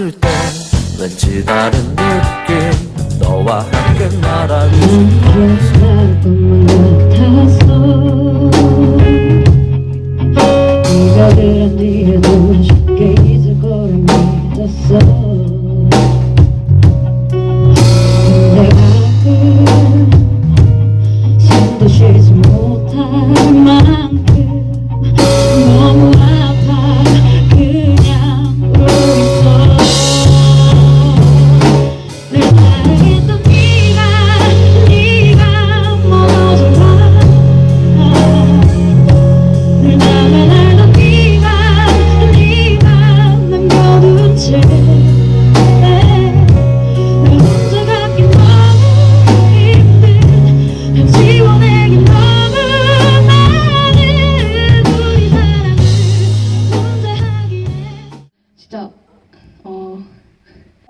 있을 때 왠지 다른 느낌. 너와 함께 말하고 기억날 것만 같았어 네가 그런 뒤에도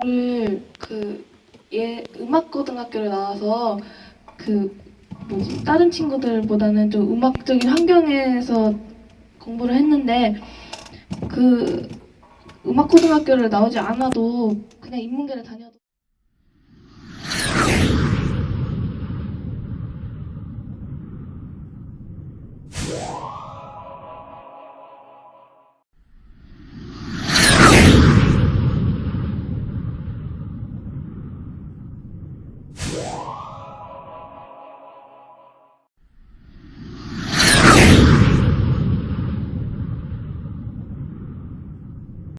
오늘 그예 음악 고등학교를 나와서 그 뭐지 다른 친구들보다는 좀 음악적인 환경에서 공부를 했는데 그 음악 고등학교를 나오지 않아도 그냥 인문계를 다녀도